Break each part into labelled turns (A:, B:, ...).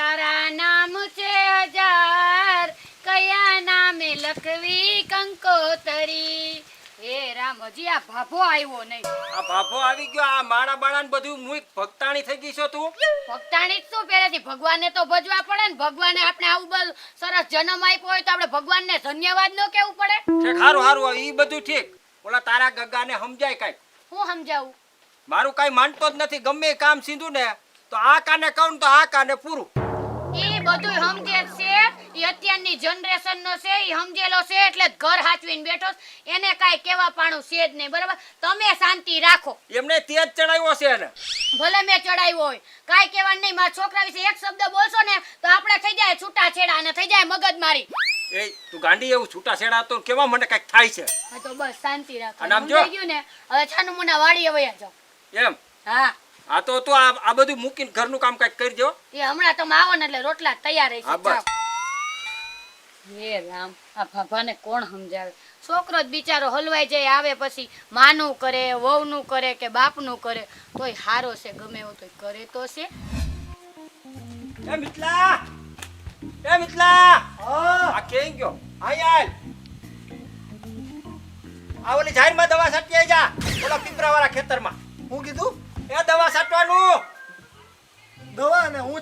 A: તારા નામ છે હજાર કયા નામે લખવી કંકોતરી? એ રામજી આ ભાભો આવ્યો નહીં.
B: આ ભાભો આવી ગયો આ માણા બાળા ને બધું હું ભક્તાણી થઈ ગઈ છો તું?
A: ભક્તાણી શું પહેલેથી? ભગવાનને તો ભજવા પડે ને ભગવાને આપણે આવું બધું સરસ જન્મ આપ્યો હોય તો આપણે ભગવાનને ધન્યવાદ ન કેવું પડે?
B: ઠીક હારું હારું એ બધું ઠીક. ઓલા તારા ગગ્ગાને સમજાય કાઈ
A: હું સમજાવું?
B: મારું કઈ માનતો જ નથી ગમે કામ સીધું ને તો આ કાને કહું તો આ કાને પૂરું.
A: એ બધું સમજે છે. એ અત્યારની જનરેશન નો છે એ સમજેલો છે એટલે જ ઘર હાચવીને બેઠો છે. એને કાંઈ કેવા પાણું છે જ નહીં બરાબર? તમે શાંતિ રાખો.
B: એમને તેજ ચડાવ્યો છે એને.
A: ભલે મેં ચડાવ્યો હોય. કાંઈ કહેવાનું નહીં મારા છોકરા વિશે એક શબ્દ બોલશો ને તો આપણે થઈ જાય છૂટા છેડા અને થઈ જાય મગજમારી
B: એ તું ગાંડી એવું છૂટા છેડા તો કેવા મને કંઈક થાય છે?
A: હા તો બસ શાંતિ રાખો.
B: અને આમ જો.
A: સમજાઈ ગયું ને હવે છાનું મુના વાડીએ વયા જાઓ
B: એમ?
A: હા.
B: આ તો તું આ આ બધું મૂકીને ઘરનું કામ કાંઈક કરજો
A: એ હમણાં તમે આવો ને એટલે રોટલા તૈયાર રહેશે
B: હા, બસ.
A: હે રામ આ ભાભાને કોણ સમજાવે? છોકરો જ બિચારો હલવાઈ જાય આવે પછી માનું કરે વહુનું કરે કે બાપનું કરે તોય હારો છે ગમે એવો તોય કરે તો છે.
B: એ મિતલા એ મિતલા
C: હા.
B: આ કેમ ગયો? આય આય. આ ઓલી જાહેરમાં દવા છાંટી આઈ જા. ઓલા પીપરાવાળા ખેતરમાં.
C: હું કીધું?
B: એ દવા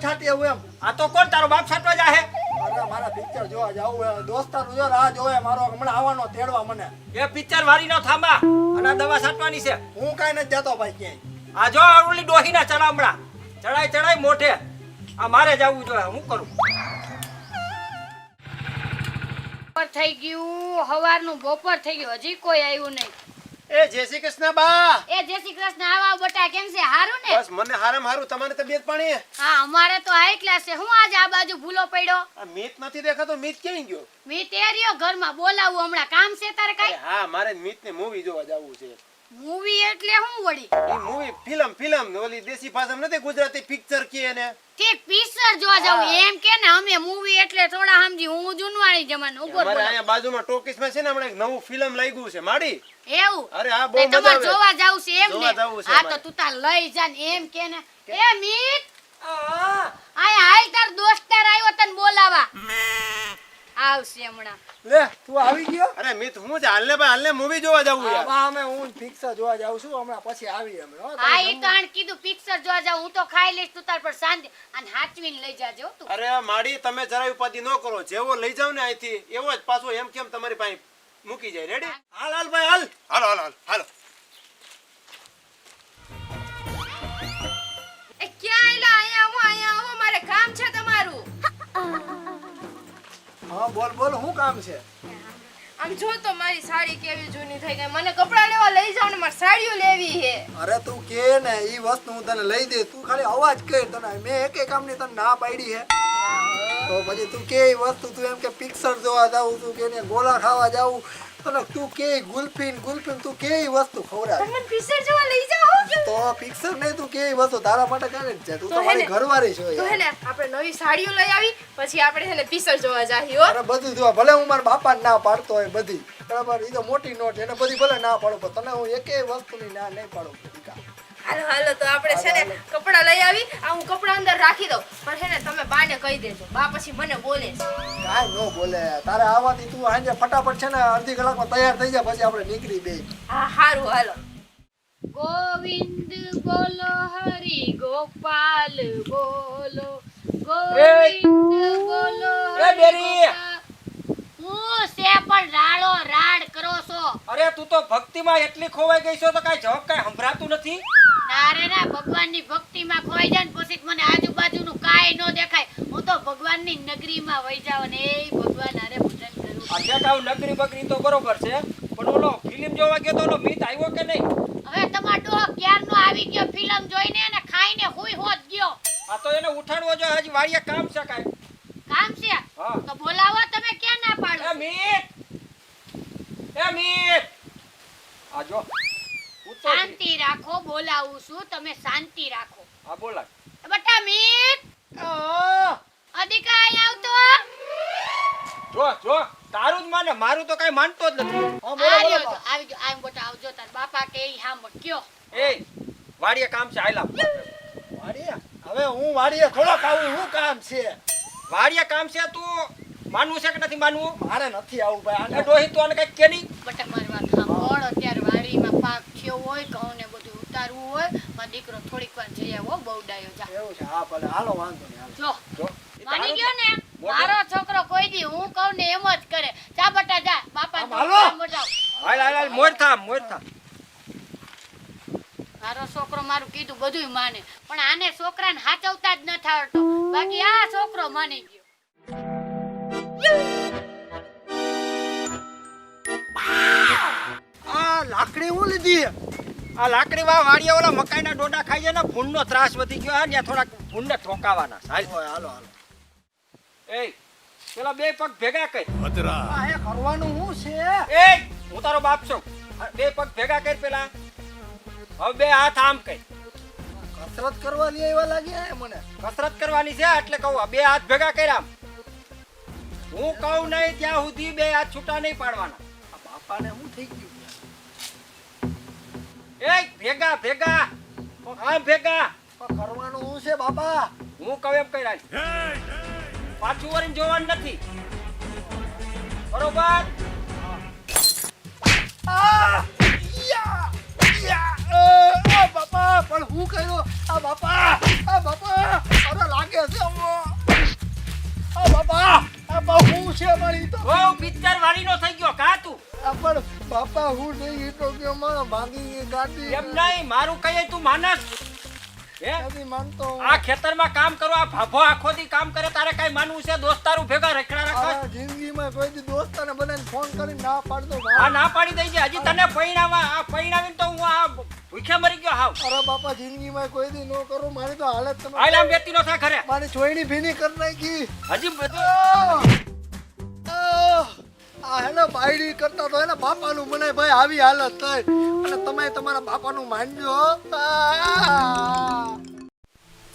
C: હું આવું એમ.
B: આ તો કોણ તારો બાપ છાંટવા જાહે?
C: અરે મારા પિક્ચર જોવા જાવું હે દોસ્તારું જો રાહ જોવે મારો હમણાં આવવાનો તેડવા મને.
B: એ પિક્ચર વારી નો થાંબા અને દવા છાંટવાની છે.
C: હું કાંઈ નથી જતો ભાઈ ક્યાંય.
B: આ જો આ ઓલી ડોહીના ચડામડા ચડાય ચડાય મોઢે. આ મારે જવું જોઈએ. હું કરું?
A: બપોર થઈ ગયું. હવારનું બપોર થઈ ગયું. હજી કોઈ આવ્યું નહીં.
D: એ જય શ્રી કૃષ્ણ બા.
A: એ જય શ્રી કૃષ્ણ આવા બટા કેમ છે? હારું ને?
D: બસ મને હારામ હારું તમારે તબિયત પાણી.
A: હા અમારે તો હાઈ ક્લાસ છે. હું આજ આ બાજુ ભૂલો પડ્યો?
D: આ મીત નથી દેખાતો મીત ક્યાં ગયો?
A: મીત એ રહ્યો ઘરમાં બોલાવું હમણાં. કામ છે તારે કઈ?
D: હા મારે મીત ને મૂવી જોવા જવું છે.
A: મૂવી એટલે હું વળી?
D: એ મૂવી ફિલ્મ ફિલ્મ ઓલી દેશી ભાષામાં નથી ગુજરાતી પિક્ચર કે એને?
A: ઠીક પિક્ચર જોવા જાવ એમ કે ને અમે મૂવી એટલે થોડા સમજી હું જૂનવાણી જમાનો ઉપર
D: અમારે અહીંયા બાજુમાં ટોકીસમાં છે ને હમણાં એક નવું ફિલ્મ લાગ્યું છે. માડી?
A: એવું?
D: અરે આ બહુ મજા
A: તમારે
D: આવે.
A: જોવા જાવ છે એમ ને? આ તો તું તાર લઈ જા ને એમ કે ને. એ મીત! આયા હાલ તાર દોસ્તાર આવ્યો તને બોલાવા. આવશે હમણાં.
C: લે તું આવી ગયો?
D: અરે મિત હું હાલને ભાઈ હાલને મૂવી જોવા જવું યાર.
C: અમે હું પિક્ચર જોવા જાઉં છું હમણાં પછી આવી અમે હા
A: એ તો આણ કીધું પિક્ચર જોવા જાવ હું તો ખાઈ લઈશ તું તાર પર શાંતિ. અને હાચવીને લઈ જાજો હો તું.
D: અરે માડી તમે જરાય ઉપાધિ ન કરો. જેવો લઈ જાવ ને અહીંથી એવો જ પાછો એમ કેમ તમારી પાસે મૂકી જાય. રેડી હાલ હાલ ભાઈ હાલ. હાલો હાલો હાલો.
C: હા બોલ બોલ શું કામ છે?
E: આમ જો તો મારી સાડી કેવી જૂની થઈ ગઈ. મને કપડાં લેવા લઈ જાવ ને મારે સાડીઓ લેવી છે.
C: અરે તું કે ને ઈ વસ્તુ હું તને લઈ દે તું ખાલી અવાજ કર તને. મેં એકે કામની તને ના પાડી હે તો પછી તું કે વસ્તુ તું એમ કે પિક્ચર જોવા જાવું તું કે ને ગોળા ખાવા જાવું અને તું કે ગુલફીન ગુલ્ફીન તું કે વસ્તુ ખવડાવે
E: તમે પિક્ચર જોવા લઈ
C: તો પિક્ચર નહીં તું કે વસ્તુ તારા માટે કાંઈ જ છે? તું
E: તો
C: તો
E: હે
C: મારી
E: ને-
C: ઘરવાળી છો
E: તો હે ને આપણે નવી સાડીઓ લઈ આવી પછી આપણે છે ને પિક્ચર જોવા જાહી હો.
C: અરે બધું જોવા ભલે હું મારા બાપા ના પાડતો હોય બધી બરાબર એ તો મોટી નોટ એને બધી ભલે ના પાડો પણ તને હું એકેય વસ્તુની ના નહીં પાડું.
E: હાલો હાલો તો આપણે છે ને કપડાં લઈ આવી આ હું કપડાં અંદર રાખી દઉં. પણ છે ને બાને કહી દેજો. બા પછી મને બોલે
C: કાંઈ ન બોલે. તારે આવવાથી તું આજે ફટાફટ છે ને અડધી કલાકમાં તૈયાર થઈ જા પછી આપણે નીકળી બે
E: હા હારું હાલો.
A: ગોવિંદ બોલો હરિ ગોપાલ બોલો. ગોવિંદ બોલો
B: એ બેરી!
A: હું સે પણ રાળો રાડ કરો છો?
B: અરે તું તો ભક્તિમાં એટલી ખોવાઈ ગઈ છો તો કાઈ જવાબ કાઈ સંભળાતું નથી?
A: તારે રે ના ભગવાનની ભક્તિમાં ખોઈ જાય ને પછી જ મને આજુબાજુનું કાંઈ ન દેખાય હું તો ભગવાનની નગરીમાં વહી જાવ ને ભગવાન હારે ભજન કરું.
B: આ નગરી બગરી તો બરોબર છે પણ ઓલો ફિલ્મ જોવા ગયો તો ઓલો મીત આવ્યો કે નહીં?
A: હવે તમારો ડોહો ક્યારનો આવી ગયો ફિલ્મ જોઈને અને ખાઈને હુઈ હોત ગયો.
B: આ તો એને ઉઠાડવો જો હજી વાડીએ કામ છે કાંઈ.
A: કામ છે? તો બોલાવો તમે કે ના
B: એ
A: પાડો
B: મીત! એ મીત! આ જો
A: શાંતિ રાખો બોલાવું છું તમે શાંતિ રાખો.
B: હા બોલા
A: બટા મીત! અધિકા અહીં આવતો
B: જો જો તારું જ માને મારું તો કઈ માનતો જ નથી.
C: હા બોલો.
A: આવી ગયો આમ બોટા આવજો તાર બાપા કે ઈ હા મક્યો
B: એ વાડીએ કામ છે આયલા
C: વાડીએ? હવે હું વાડીએ થોડો આવું હું કામ છે?
B: વાડીએ કામ છે તું માનવું છે કે નથી માનવું?
C: મારે નથી આવું ભાઈ આને
B: ડોહી તો આને કઈ કે નહીં?
A: બટા મારી વાત સાંભળ અત્યારે વાડીમાં પાક થયો હોય ઘઉં ને બધું ઉતારવું હોય મારો દીકરો થોડીક વાર જઈ આવો બહુ ડાયો જા.
C: એવું છે હા ભલે હાલો વાંધો નહીં હાલો.
A: જો
B: જો.
A: માની ગયો ને? મારો છોકરો કોઈ દી હું કહું ને એમ જ કરે. જા બટા જા. બાપા
C: આમ હાલો.
B: હાલ હાલ હાલ મોર થા મોર થા.
A: મારો છોકરો મારું કીધું બધુંય માને. પણ આને છોકરાને હાચવતા જ ન થાળતો બાકી આ છોકરો માની ગયો.
C: આ લાકડી હું લીધી?
B: આ લાકડી વાળા વાડિયા ઓલા મકાઈના ડોડા ખાઈ જાય ને ભૂંડનો ત્રાસ વધી ગયો. ને થોડાક ભૂંડને ઠોકાવાના. હાલ.
C: હાલો હાલો.
B: એ પેલા બે પગ ભેગા કર.
C: આ એ કરવાનું શું છે?
B: એ હું તારો બાપ છું. બે પગ ભેગા કર પેલા. હવે બે હાથ આમ કર.
C: કસરત કરવાની એવા લાગ્યા મને.
B: કસરત કરવાની છે એટલે કહું આ બે હાથ ભેગા કર આમ. હું કહું નહીં ત્યાં સુધી બે હાથ છૂટા નહીં પાડવાના.
C: આ બાપાને હું થઈ ગયું?
B: એ ભેગા ભેગા. આમ ભેગા.
C: કરવાનું શું છે બાપા?
B: હું કહું એમ કઈ રાખ પાછું વળીને જોવાનું નથી. બરોબર?
C: બાપા પણ હું કર્યો? આ બાપા આ બાપા અરે લાગે છે આ બાપા આ બા હું છે મારી તો?
B: પિક્ચર થઈ ગયો કા તું?
C: પણ બાપા હું નહીં કે મારો ભાગી ગાડી.
B: એમ નહીં મારું કહીએ તું માનસ? આ ખેતરમાં કામ કરો આ ભાભો આખો દી કામ કરે તારે કઈ માનવું છે? દોસ્તારું ભેગા રખડા રાખે.
C: જિંદગીમાં કોઈ દી દોસ્તાને બધાને ફોન કરીને ના પાડતો
B: આ ના પાડી દઈ છે હજી તને પૈણાવા આ પરિણામીને તો હું આ ભૂખે મરી ગયો હાવ.
C: અરે બાપા જિંદગીમાં કોઈ દી નો કરું. મારી તો હાલત તમે
B: આયલા બેતી નો થા ઘરે.
C: મારી ચોયડી ભીની કરી નાખી.
B: હજી બધું!
C: આ હેને બાયડી કરતા તો એના બાપાનું મને ભાઈ આવી હાલત થઈ. અને તમે તમારા બાપાનું માનજો!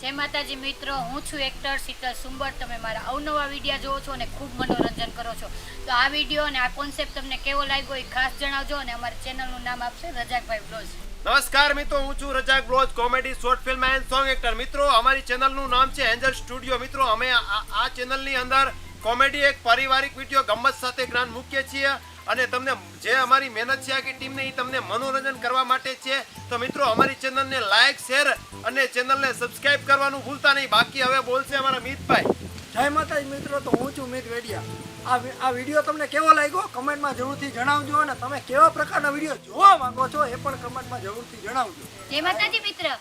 A: જય માતાજી મિત્રો હું છું એક્ટર શીતલ સુંબર. તમે મારા અવનવા વીડિયો જોવો છો અને ખૂબ મનોરંજન કરો છો. તો આ વીડિયો અને આ કોન્સેપ્ટ તમને કેવો લાગ્યો એ ખાસ જણાવજો અને અમારી ચેનલનું નામ આપશે રજાકભાઈ બ્લોઝ.
D: નમસ્કાર મિત્રો હું છું Razak બ્લોજ comedy short film and song actor. મિત્રો અમારી ચેનલનું નામ છે એન્જલ સ્ટુડિયો. મિત્રો અમે આ આ ચેનલની અંદર કોમેડી એક પારિવારિક વીડિયો ગમત સાથે જ્ઞાન મૂકીએ છીએ અને તમને જે અમારી મહેનત છે આખી ટીમને એ તમને મનોરંજન કરવા માટે છે. તો મિત્રો અમારી ચેનલને લાઈક શેર અને ચેનલને સબસ્ક્રાઇબ કરવાનું ભૂલતા નહીં. બાકી હવે બોલશે અમારા મિતભાઈ.
C: જય માતાજી મિત્રો તો હું છું મિત વેડિયા. આ આ વીડિયો તમને કેવો લાગ્યો? કમેન્ટમાં જરૂરથી જણાવજો અને તમે કેવા પ્રકારના વીડિયો જોવા માંગો છો એ પણ કમેન્ટમાં જરૂરથી જણાવજો.
A: જય માતાજી મિત્ર.